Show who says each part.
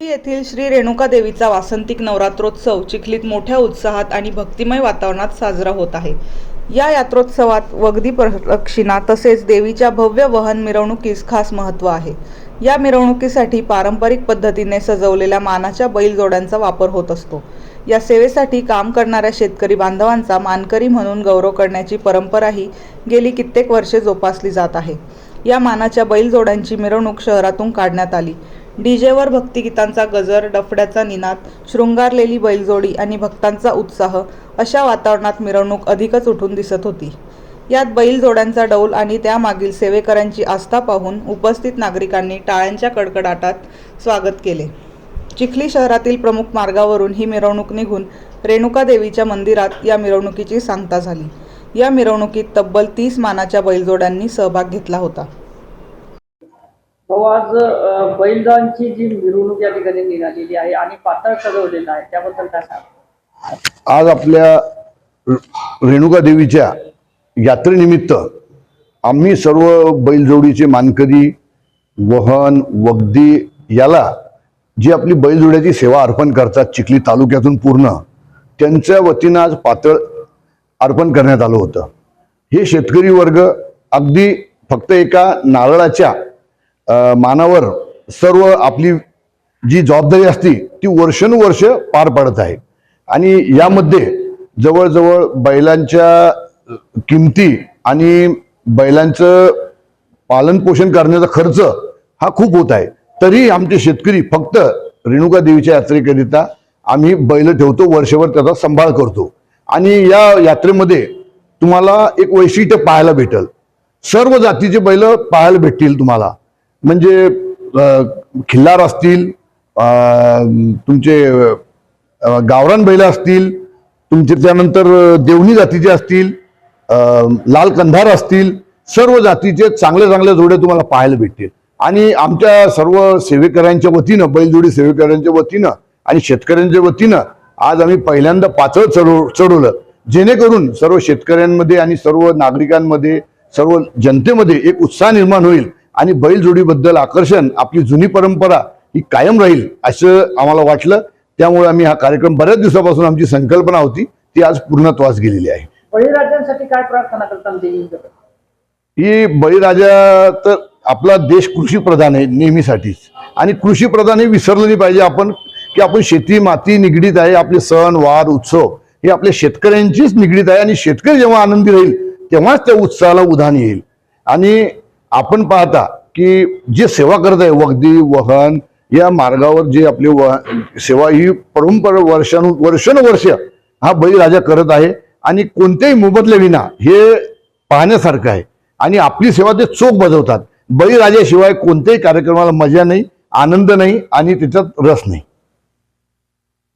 Speaker 1: येथील श्री रेणुका देवीचा वासंतिक नवरात्रोत्सव चिखलीत मोठ्या उत्साहात आणि भक्तिमय वातावरणात साजरा होत आहे. या यात्रोत्सवात वगदी प्रदक्षिणा तसेच देवीच्या भव्य वहन मिरवणुकीस खास महत्त्व आहे. या मिरवणुकीसाठी पारंपरिक पद्धतीने सजवलेल्या मानाच्या बैलजोड्यांचा वापर होत असतो. या सेवेसाठी काम करणाऱ्या शेतकरी बांधवांचा मानकरी म्हणून गौरव करण्याची परंपराही गेली कित्येक वर्षे जोपासली जात आहे. या मानाच्या बैलजोड्यांची मिरवणूक शहरातून काढण्यात आली. डीजेवर भक्तिगीतांचा गजर डफड्याचा निनाद शृंगारलेली बैलजोडी आणि भक्तांचा उत्साह अशा वातावरणात मिरवणूक अधिकच उठून दिसत होती. यात बैलजोड्यांचा डौल आणि त्यामागील सेवेकऱ्यांची आस्था पाहून उपस्थित नागरिकांनी टाळ्यांच्या कडकडाटात स्वागत केले. चिखली शहरातील प्रमुख मार्गावरून ही मिरवणूक निघून रेणुका देवीच्या मंदिरात या मिरवणुकीची सांगता झाली. या मिरवणुकीत तब्बल तीस मानाच्या बैलजोड्यांनी सहभाग घेतला होता.
Speaker 2: भाऊ आज अ, जी मिरवणूक या ठिकाणी निघालेली आहे आणि पातळ सजवलेला आहे त्याबद्दल काय सांग
Speaker 3: आज आपल्या रेणुका देवीच्या यात्रेनिमित्त आम्ही सर्व बैलजोडीचे मानकरी वहन वगदी याला जी आपली बैलजोड्याची सेवा अर्पण करतात चिखली तालुक्यातून पूर्ण त्यांच्या वतीनं आज पातळ अर्पण करण्यात आलं होतं. हे शेतकरी वर्ग अगदी फक्त एका नारळाच्या मानावर सर्व आपली जी जबाबदारी असती ती वर्षानुवर्ष पार पाडत आहे. आणि यामध्ये जवळजवळ बैलांच्या किमती आणि बैलांचं पालनपोषण करण्याचा खर्च हा खूप होत आहे. तरी आमचे शेतकरी फक्त रेणुका देवीच्या यात्रेकरिता आम्ही बैल ठेवतो वर्षभर त्याचा सांभाळ करतो. आणि या यात्रेमध्ये तुम्हाला एक वैशिष्ट्य पाहायला भेटल. सर्व जातीचे बैल पाहायला भेटतील तुम्हाला. म्हणजे खिल्लार असतील तुमचे गावरान बैल असतील तुमचे त्यानंतर देवणी जातीचे असतील लाल कंधार असतील सर्व जातीचे चांगल्या चांगल्या जोड्या तुम्हाला पाहायला भेटतील. आणि आमच्या सर्व सेवेकऱ्यांच्या वतीनं बैलजोडी सेवेकऱ्यांच्या वतीनं आणि शेतकऱ्यांच्या वतीनं आज आम्ही पहिल्यांदा पाचळ चढव चढवलं. जेणेकरून सर्व शेतकऱ्यांमध्ये आणि सर्व नागरिकांमध्ये सर्व जनतेमध्ये एक उत्साह निर्माण होईल. आणि बैलजोडीबद्दल आकर्षण आपली जुनी परंपरा ही कायम राहील असं आम्हाला वाटलं. त्यामुळे आम्ही हा कार्यक्रम बऱ्याच दिवसापासून आमची संकल्पना होती ती आज पूर्णत्वास गेलेली आहे.
Speaker 2: बळीराजांसाठी काय प्रार्थना करतात देवींकडे
Speaker 3: ही बळीराजा तर आपला देश कृषी प्रधान आहे नेहमीसाठीच. आणि कृषी प्रधान हे विसरलं नाही पाहिजे आपण की आपण शेती माती निगडीत आहे आपले सण वार उत्सव हे आपल्या शेतकऱ्यांचीच निगडीत आहे. आणि शेतकरी जेव्हा आनंदी राहील तेव्हाच त्या उत्साहाला उधाण येईल. आणि आपण पाहता की जे सेवा करत आहे वगदी वहन या मार्गावर जे आपली वह सेवा ही परंपरा वर्षानु वर्षानुवर्ष हा बळीराजा करत आहे आणि कोणत्याही मोबदल्याविना हे पाहण्यासारखं आहे. आणि आपली सेवा ते चोख बजावतात. बळीराजाशिवाय कोणत्याही कार्यक्रमाला मजा नाही आनंद नाही आणि त्याच्यात रस नाही.